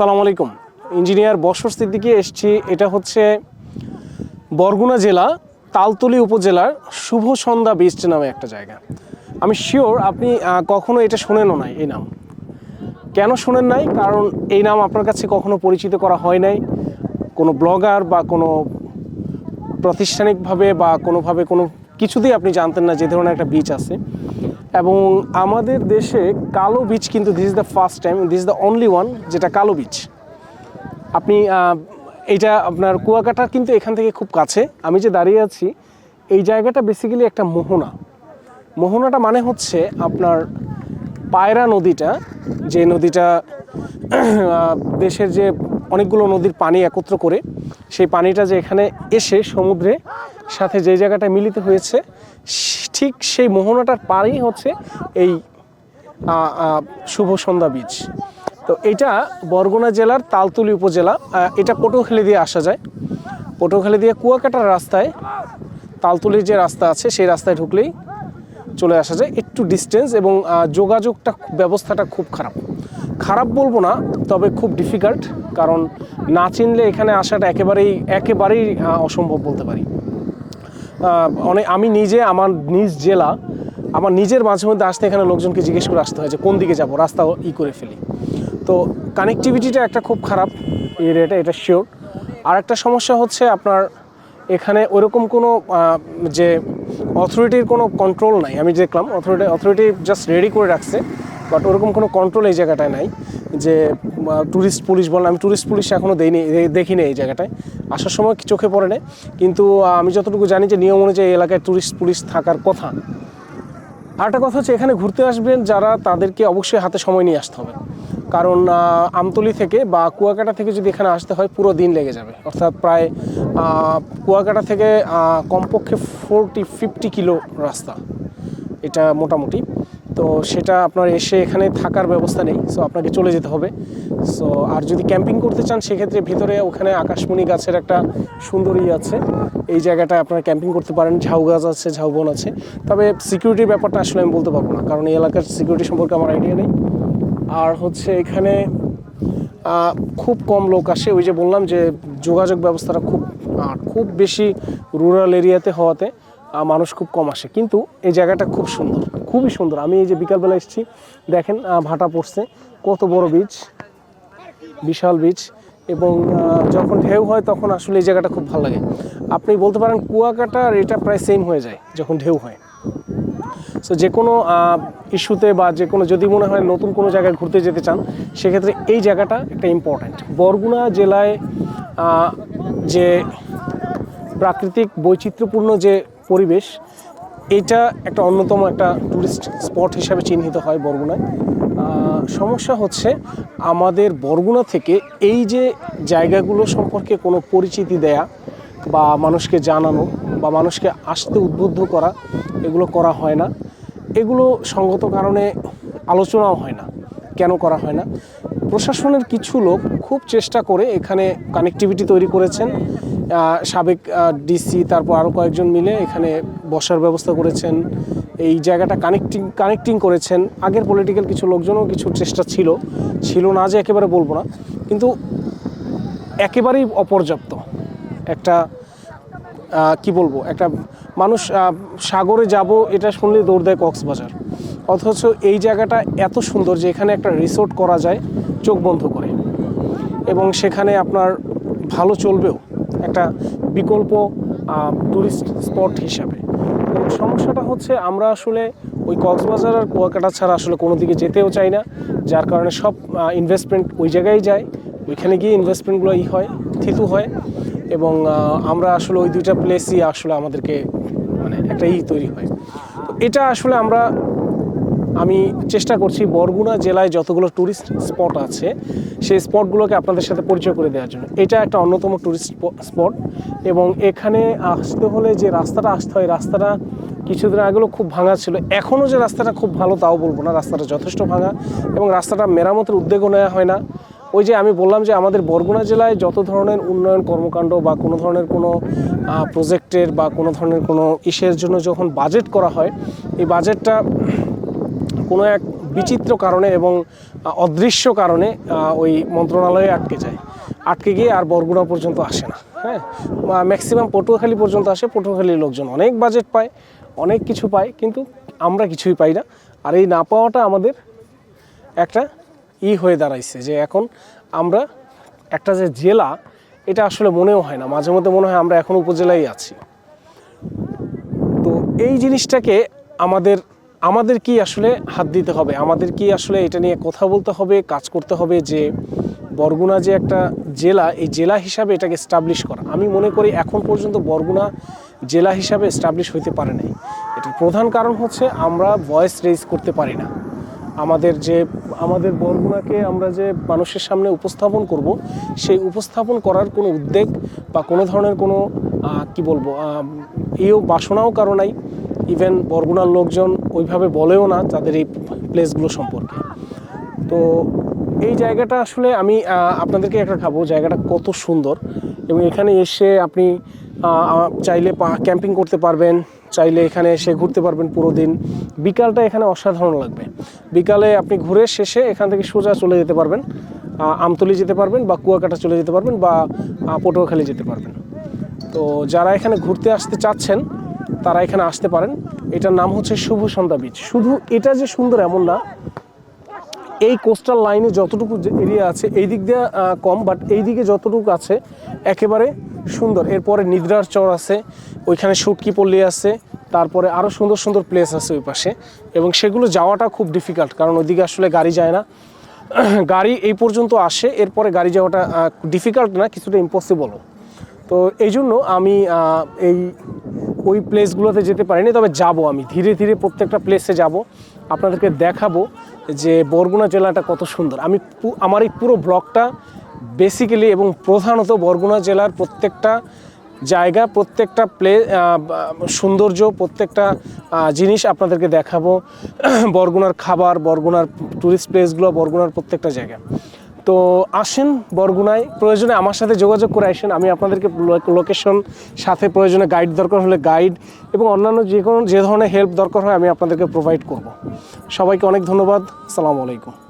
আসসালামু আলাইকুম। ইঞ্জিনিয়ার বর্ষর সিদ্দিকি এসছি। এটা হচ্ছে বরগুনা জেলা, তালতলি উপজেলার শুভ সন্ধ্যা বিচ নামে একটা জায়গা। আমি শিওর আপনি কখনো এটা শোনেনও নাই এই নাম। কেন শোনেন নাই? কারণ এই নাম আপনার কাছে কখনো পরিচিত করা হয় নাই। কোনো ব্লগার বা কোনো প্রাতিষ্ঠানিকভাবে বা কোনোভাবে কোনো কিছুতেই আপনি জানতেন না যে ধরনের একটা বিচ আছে। এবং আমাদের দেশে কালো বিচ কিন্তু this is the first time this is the only one যেটা কালো বিচ আপনি এইটা আপনার কুয়াকাটা কিন্তু এখান থেকে খুব কাছে। আমি যে দাঁড়িয়ে আছি, এই জায়গাটা বেসিক্যালি একটা মোহনা। মোহনাটা মানে হচ্ছে আপনার পায়রা নদীটা, যে নদীটা দেশের যে অনেকগুলো নদীর পানি একত্র করে, সেই পানিটা যে এখানে এসে সমুদ্রে সাথে যে জায়গাটা মিলিত হয়েছে ঠিক সেই মোহনাটার পাড়েই হচ্ছে এই শুভ সন্ধ্যা বীচ তো এটা বরগুনা জেলার তালতুলি উপজেলা এটা পটুয়াখালী দিয়ে আসা যায়। পটুয়াখালী দিয়ে কুয়াকাটার রাস্তায়, তালতুলির যে রাস্তা আছে, সেই রাস্তায় ঢুকলেই চলে আসা যায়। একটু ডিস্টেন্স এবং যোগাযোগটা ব্যবস্থাটা খুব খারাপ। খারাপ বলব না, তবে খুব ডিফিকাল্ট কারণ না চিনলে এখানে আসাটা একেবারেই একেবারেই অসম্ভব বলতে পারি। অনেক আমি নিজে আমার নিজ জেলা, আমার নিজের মাঝে মধ্যে আসতে এখানে লোকজনকে জিজ্ঞেস করে আসতে হয় যে কোন দিকে যাব, রাস্তা ই করে ফেলি। তো কানেকটিভিটিটা একটা খুব খারাপ এরিয়াটা এটা শিওর আর একটা সমস্যা হচ্ছে আপনার এখানে ওরকম কোনো যে অথরিটির কোনো কন্ট্রোল নাই। আমি দেখলাম অথরিটি অথরিটি জাস্ট রেডি করে রাখছে বাট ওরকম কোনো কন্ট্রোল এই জায়গাটায় নাই। যে ট্যুরিস্ট পুলিশ বলেন, আমি ট্যুরিস্ট পুলিশ এখনও দেইনি দেখিনি এই জায়গাটায়। আসার সময় চোখে পড়ে না? কিন্তু আমি যতটুকু জানি যে নিয়ম অনুযায়ী এলাকায় ট্যুরিস্ট পুলিশ থাকার কথা। আরেকটা কথা হচ্ছে, এখানে ঘুরতে আসবেন যারা তাদেরকে অবশ্যই হাতে সময় নিয়ে আসতে হবে। কারণ আমতলি থেকে বা কুয়াকাটা থেকে যদি এখানে আসতে হয়, পুরো দিন লেগে যাবে। অর্থাৎ প্রায় কুয়াকাটা থেকে কমপক্ষে ফোরটি ফিফটি কিলো রাস্তা। এটা মোটামুটি। তো সেটা আপনার এসে এখানে থাকার ব্যবস্থা নেই সো আপনাকে চলে যেতে হবে। সো আর যদি ক্যাম্পিং করতে চান, সেক্ষেত্রে ভিতরে ওখানে আকাশমণি গাছের একটা সুন্দরী আছে। এই জায়গাটায় আপনারা ক্যাম্পিং করতে পারেন, ঝাউ গাছ আছে ঝাউবন আছে। তবে সিকিউরিটির ব্যাপারটা আসলে আমি বলতে পারব না, কারণ এই এলাকার সিকিউরিটি সম্পর্কে আমার আইডিয়া নেই। আর হচ্ছে এখানে খুব কম লোক আসে। ওই যে বললাম যে যোগাযোগ ব্যবস্থাটা খুব খুব বেশি রুরাল এরিয়াতে হওয়াতে। মানুষ খুব কম আসে। কিন্তু এই জায়গাটা খুব সুন্দর, খুবই সুন্দর। আমি এই যে বিকালবেলা এসেছি, দেখেন ভাটা পড়ছে। কত বড় বীজ বিশাল বীজ এবং যখন ঢেউ হয়, তখন আসলে এই জায়গাটা খুব ভালো লাগে। আপনি বলতে পারেন কুয়াকাটা আর এটা প্রায় সেম হয়ে যায়, যখন ঢেউ হয়। সো যে কোনো ইস্যুতে বা যে কোনো, যদি মনে হয় নতুন কোনো জায়গায় ঘুরতে যেতে চান, সেক্ষেত্রে এই জায়গাটা একটা ইম্পর্ট্যান্ট বরগুনা জেলায় যে প্রাকৃতিক বৈচিত্র্যপূর্ণ যে পরিবেশ, এটা একটা অন্যতম একটা ট্যুরিস্ট স্পট হিসাবে চিহ্নিত হয় বরগুনায়। সমস্যা হচ্ছে আমাদের বরগুনা থেকে এই যে জায়গাগুলো সম্পর্কে কোনো পরিচিতি দেয়া বা মানুষকে জানানো বা মানুষকে আসতে উদ্বুদ্ধ করা, এগুলো করা হয় না। এগুলো সঙ্গত কারণে আলোচনাও হয় না, কেন করা হয় না? প্রশাসনের কিছু লোক খুব চেষ্টা করে এখানে কানেক্টিভিটি তৈরি করেছেন। সাবেক ডিসি তারপর আরও কয়েকজন মিলে এখানে বসার ব্যবস্থা করেছেন। এই জায়গাটা কানেক্টিং কানেক্টিং করেছেন। আগের পলিটিক্যাল কিছু লোকজনও কিছু চেষ্টা ছিল। ছিল না যে একেবারে বলব না। কিন্তু একেবারেই অপর্যাপ্ত। একটা কি বলব? একটা মানুষ সাগরে যাব, এটা শুনলে দৌড় দেয় কক্সবাজার। অথচ এই জায়গাটা এত সুন্দর যে এখানে একটা রিসোর্ট করা যায় চোখ বন্ধ করে। এবং সেখানে আপনার ভালো চলবেও। একটা বিকল্প ট্যুরিস্ট স্পট হিসাবে। তো সমস্যাটা হচ্ছে আমরা আসলে ওই কক্সবাজার আর কুয়াকাটা ছাড়া আসলে কোনো দিকে যেতেও চাই না, যার কারণে সব ইনভেস্টমেন্ট ওই জায়গায় যায়, ওইখানে গিয়ে ইনভেস্টমেন্টগুলো ই হয়, থিতু হয় এবং আমরা আসলে ওই দুইটা প্লেসই আসলে আমাদেরকে মানে একটা ই তৈরি হয়। তো এটা আসলে আমরা আমি চেষ্টা করছি বরগুনা জেলায় যতগুলো ট্যুরিস্ট স্পট আছে, সেই স্পটগুলোকে আপনাদের সাথে পরিচয় করে দেওয়ার জন্য। এটা একটা অন্যতম ট্যুরিস্ট স্পট এবং এখানে আসতে হলে যে রাস্তাটা আসতে হয়, রাস্তাটা কিছুদিন আগেও খুব ভাঙা ছিল। এখনও যে রাস্তাটা খুব ভালো তাও বলব না, রাস্তাটা যথেষ্ট ভাঙা এবং রাস্তাটা মেরামতের উদ্যোগও নেওয়া হয় না। ওই যে আমি বললাম যে আমাদের বরগুনা জেলায় যত ধরনের উন্নয়ন কর্মকাণ্ড বা কোনো ধরনের কোনো প্রজেক্টের বা কোনো ধরনের কোনো ইসের জন্য যখন বাজেট করা হয়, এই বাজেটটা কোনো এক বিচিত্র কারণে এবং অদৃশ্য কারণে ওই মন্ত্রণালয়ে আটকে যায়। আটকে গিয়ে আর বরগুনা পর্যন্ত আসে না হ্যাঁ? ম্যাক্সিমাম পটুয়াখালী পর্যন্ত আসে। পটুয়াখালীর লোকজন অনেক বাজেট পায়, অনেক কিছু পায়, কিন্তু আমরা কিছুই পাই না। আর এই না পাওয়াটা আমাদের একটা ই হয়ে দাঁড়াইছে যে এখন আমরা একটা যে জেলা, এটা আসলে মনেও হয় না। মাঝে মধ্যে মনে হয় আমরা এখন উপজেলায় আছি। তো এই জিনিসটাকে আমাদের আমাদের কি আসলে হাত দিতে হবে? আমাদের কি আসলে এটা নিয়ে কথা বলতে হবে, কাজ করতে হবে যে বরগুনা যে একটা জেলা, এই জেলা হিসাবে এটাকে স্টাবলিশ করা। আমি মনে করি এখন পর্যন্ত বরগুনা জেলা হিসাবে স্টাবলিশ হইতে পারে নাই। এটার প্রধান কারণ হচ্ছে আমরা ভয়েস রেজ করতে পারি না। আমাদের যে, আমাদের বরগুনাকে আমরা যে মানুষের সামনে উপস্থাপন করব, সেই উপস্থাপন করার কোনো উদ্যোগ বা কোনো ধরনের কোনো কি বলব এও বাসনাও কারও নাই। ইভেন বরগুনার লোকজন ওইভাবে বলেও না তাদের এই প্লেসগুলো সম্পর্কে। তো এই জায়গাটা আসলে আমি আপনাদেরকে একটা খাব জায়গাটা কত সুন্দর। এবং এখানে এসে আপনি চাইলে ক্যাম্পিং করতে পারবেন, চাইলে এখানে এসে ঘুরতে পারবেন পুরো দিন। বিকালটা এখানে অসাধারণ লাগবে। বিকালে আপনি ঘুরে শেষে এখান থেকে সোজা চলে যেতে পারবেন আমতলি যেতে পারবেন বা কুয়াকাটা চলে যেতে পারবেন বা পটুয়াখালী যেতে পারবেন। তো যারা এখানে ঘুরতে আসতে চাচ্ছেন তারা এখানে আসতে পারেন। এটার নাম হচ্ছে শুভ সন্ধ্যা বিচ শুধু এটা যে সুন্দর এমন না, এই কোস্টাল লাইনে যতটুকু এরিয়া আছে, এই দিক দিয়ে কম বাট এই দিকে যতটুকু আছে, একেবারে সুন্দর। এরপরে নিদ্রার চর আছে, ওইখানে সুটকি পল্লী আছে, তারপরে আরও সুন্দর সুন্দর প্লেস আছে ওই পাশে। এবং সেগুলো যাওয়াটা খুব ডিফিকাল্ট কারণ ওইদিকে আসলে গাড়ি যায় না। গাড়ি এই পর্যন্ত আসে, এরপরে গাড়ি যাওয়াটা ডিফিকাল্ট না, কিছুটা ইম্পসিবলও তো এই জন্য আমি এই ওই প্লেসগুলোতে যেতে পারিনি, তবে যাব আমি। ধীরে ধীরে প্রত্যেকটা প্লেসে যাব। আপনাদেরকে দেখাবো যে বরগুনা জেলাটা কত সুন্দর। আমি আমার এই পুরো ব্লগটা বেসিক্যালি এবং প্রধানত বরগুনা জেলার প্রত্যেকটা জায়গা, প্রত্যেকটা প্লে সৌন্দর্য, প্রত্যেকটা জিনিস আপনাদেরকে দেখাবো। বরগুনার খাবার, বরগুনার টুরিস্ট প্লেসগুলো বরগুনার প্রত্যেকটা জায়গা। তো আসেন বরগুনায়। প্রয়োজনে আমার সাথে যোগাযোগ করে আসেন। আমি আপনাদেরকে লোকেশন সাথে প্রয়োজনে গাইড দরকার হলে গাইড এবং অন্যান্য যে কোনো যে ধরনের হেল্প দরকার হয় আমি আপনাদেরকে প্রোভাইড করব। সবাইকে অনেক ধন্যবাদ। আসসালামু আলাইকুম।